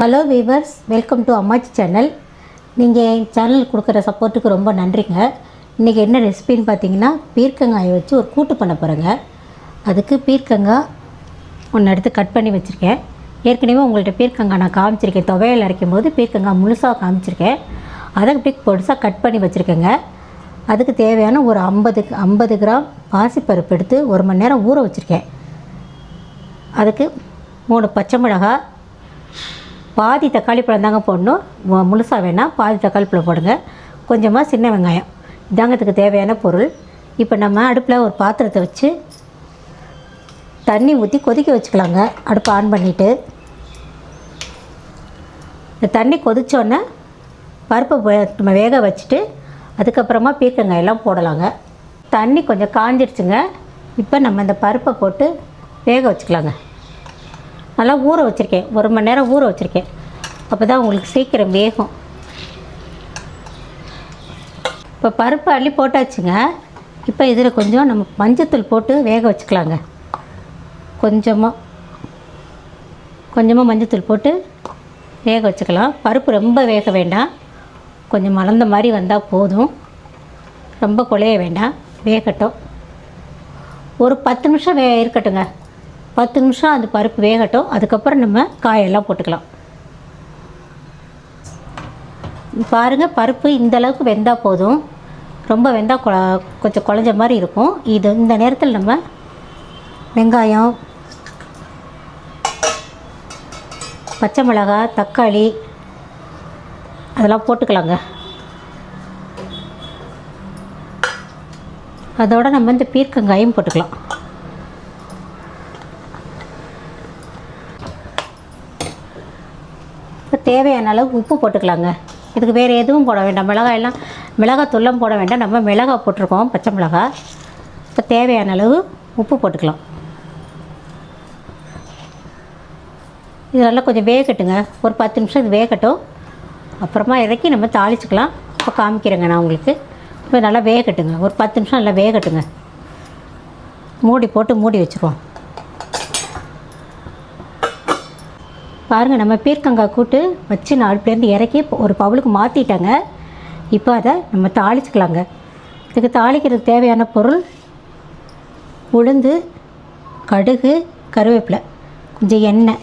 Hello viewers welcome to Ammachi channel நீங்கள் என் channel கொடுக்குற சப்போர்ட்டுக்கு ரொம்ப நன்றிங்க. இன்றைக்கி என்ன ரெசிபின்னு பார்த்தீங்கன்னா பீர்க்கங்காயை வச்சு ஒரு கூட்டு பண்ண போகிறேங்க அதுக்கு பீர்க்கங்காய் ஒன்று எடுத்து கட் பண்ணி வச்சுருக்கேன். ஏற்கனவே உங்கள்கிட்ட பீர்க்கங்காய் நான் காமிச்சிருக்கேன். துவையல் அரைக்கும் போது பீர்க்கங்காய் முழுசாக காமிச்சிருக்கேன். அதை அப்படியே பொடிசாக கட் பண்ணி வச்சுருக்கேங்க. அதுக்கு தேவையான ஒரு ஐம்பது ஐம்பது கிராம் பாசிப்பருப்பு எடுத்து ஒரு மணி நேரம் ஊற வச்சுருக்கேன். அதுக்கு மூணு பச்சை மிளகாய் பாதி தக்காளி பழம் தாங்க போடணும். முழுசாக வேணாம் பாதி தக்காளி பழம் போடுங்க. கொஞ்சமாக சின்ன வெங்காயம். இதாங்க இதுக்கு தேவையான பொருள். இப்போ நம்ம அடுப்பில் ஒரு பாத்திரத்தை வச்சு தண்ணி ஊற்றி கொதிக்க வச்சுக்கலாங்க. அடுப்பை ஆன் பண்ணிவிட்டு இந்த தண்ணி கொதித்தோடனே பருப்பை நம்ம வேக வச்சுட்டு அதுக்கப்புறமா பீர்க்கங்காய் எல்லாம் போடலாங்க. தண்ணி கொஞ்சம் காஞ்சிருச்சுங்க. இப்போ நம்ம இந்த பருப்பை போட்டு வேக வச்சுக்கலாங்க. நல்லா ஊற வச்சுருக்கேன். ஒரு மணி நேரம் ஊற வச்சுருக்கேன். அப்போ தான் உங்களுக்கு சீக்கிரம் வேகும். இப்போ பருப்பு அள்ளி போட்டாச்சுங்க. இப்போ இதில் கொஞ்சம் நம்ம மஞ்சத்தூள் போட்டு வேக வச்சுக்கலாங்க. கொஞ்சமாக கொஞ்சமாக மஞ்சத்தூள் போட்டு வேக வச்சுக்கலாம். பருப்பு ரொம்ப வேக வேண்டாம். கொஞ்சம் மலர்ந்த மாதிரி வந்தால் போதும். ரொம்ப குழைய வேண்டாம். வேகட்டும். ஒரு பத்து நிமிஷம் வே இருக்கட்டுங்க. பத்து நிமிஷம் அந்த பருப்பு வேகட்டும். அதுக்கப்புறம் நம்ம காயெல்லாம் போட்டுக்கலாம். பாருங்கள் பருப்பு இந்த அளவுக்கு வெந்தால் போதும். ரொம்ப வெந்தால் கொ கொஞ்சம் குழஞ்ச மாதிரி இருக்கும். இது இந்த நேரத்தில் நம்ம வெங்காயம் பச்சை மிளகாய் தக்காளி அதெல்லாம் போட்டுக்கலாங்க. அதோட நம்ம இந்த பீர்க்கங்காயும் போட்டுக்கலாம். இப்போ தேவையான அளவு உப்பு போட்டுக்கலாங்க. இதுக்கு வேறு எதுவும் போட வேண்டாம். மிளகாய் எல்லாம் மிளகாய் துள்ளம் போட வேண்டாம். நம்ம மிளகாய் போட்டிருக்கோம் பச்சை மிளகாய் இப்போ தேவையான அளவு உப்பு போட்டுக்கலாம். இது நல்லா கொஞ்சம் வேகட்டுங்க. ஒரு பத்து நிமிஷம் இது வேகட்டும். அப்புறமா இறக்கி நம்ம தாளிச்சுக்கலாம். இப்போ காமிக்கிறேங்க நான் உங்களுக்கு. இப்போ நல்லா வேகட்டுங்க. ஒரு பத்து நிமிஷம் நல்லா வேகட்டுங்க. மூடி போட்டு மூடி வச்சுருவோம். பாருங்கள் நம்ம பீர்க்கங்காய் கூட்டு வச்சு நான் இறக்கி ஒரு பவுலுக்கு மாற்றிட்டாங்க இப்போ அதை நம்ம தாளிச்சுக்கலாங்க. இதுக்கு தாளிக்கிறதுக்கு தேவையான பொருள் உளுந்து கடுகு கருவேப்பிலை கொஞ்சம் எண்ணெய்.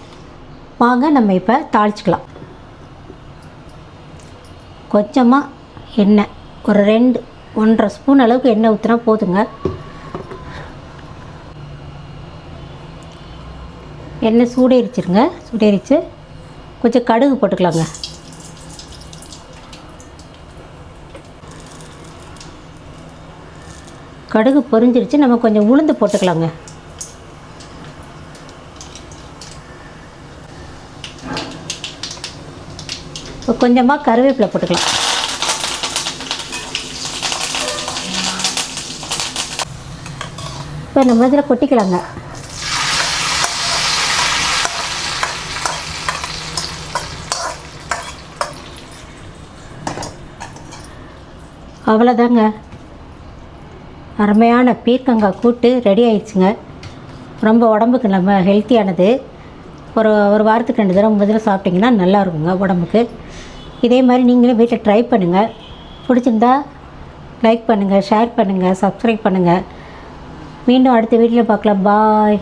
வாங்க நம்ம இப்போ தாளிச்சுக்கலாம். கொஞ்சமாக எண்ணெய் ஒரு ரெண்டு ஒன்றரை ஸ்பூன் அளவுக்கு எண்ணெய் ஊற்றினா போதுங்க. எண்ணெய் சூடேறிச்சிருங்க. சூடேறிச்சு கொஞ்சம் கடுகு போட்டுக்கலாங்க. கடுகு பொரிஞ்சிருச்சு நம்ம கொஞ்சம் உளுந்து போட்டுக்கலாங்க. இப்போ கொஞ்சமாக கருவேப்பிலை போட்டுக்கலாம். இப்போ நம்ம இதில் கொட்டிக்கலாங்க. அவ்வளோதாங்க அருமையான பீர்க்கங்காய் கூட்டு ரெடி ஆயிடுச்சுங்க. ரொம்ப உடம்புக்கு நம்ம ஹெல்த்தியானது ஒரு ஒரு வாரத்துக்கு ரெண்டு தடவை முதல்ல தடவை சாப்பிட்டிங்கன்னா நல்லா இருக்குங்க உடம்புக்கு. இதே மாதிரி நீங்களும் வீட்டில் ட்ரை பண்ணுங்கள் பிடிச்சிருந்தா லைக் பண்ணுங்கள் ஷேர் பண்ணுங்கள் சப்ஸ்கிரைப் பண்ணுங்கள் மீண்டும் அடுத்த வீட்டில் பார்க்கலாம். பாய்